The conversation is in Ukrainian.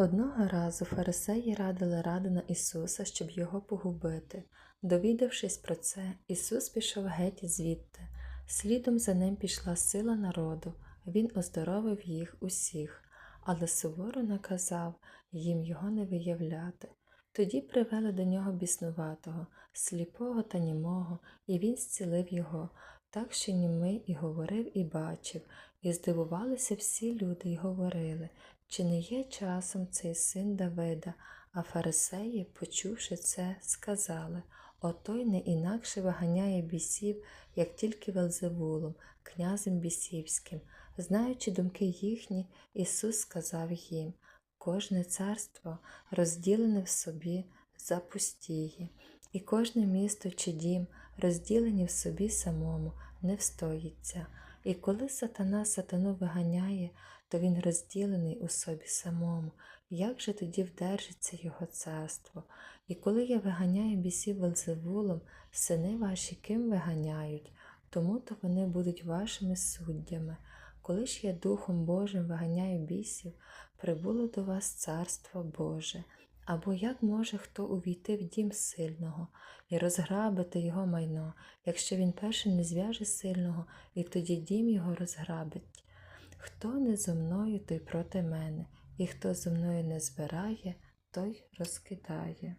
Одного разу фарисеї радили раду на Ісуса, щоб його погубити. Довідавшись про це, Ісус пішов геть звідти. Слідом за ним пішла сила народу, Він оздоровив їх усіх, але суворо наказав їм його не виявляти. Тоді привели до нього біснуватого, сліпого та німого, і він зцілив його, так що німий і говорив, і бачив, і здивувалися всі люди, і говорили, чи не є часом цей син Давида, а фарисеї, почувши це, сказали Отой не інакше виганяє бісів, як тільки Велзевулом, князем бісівським. Знаючи думки їхні, Ісус сказав їм Кожне царство, розділене в собі, запустіє, і кожне місто чи дім, розділені в собі самому, не встоїться. І коли сатана сатану виганяє, то він розділений у собі самому. Як же тоді вдержиться його царство? І коли я виганяю бісів Велзевулом, сини ваші ким виганяють, тому то вони будуть вашими суддями. Коли ж я Духом Божим виганяю бісів, прибуло до вас Царство Боже. Або як може хто увійти в дім сильного і розграбити його майно, якщо він перший не зв'яже сильного, і тоді дім його розграбить? Хто не зо мною, той проти мене, і хто зо мною не збирає, той розкидає.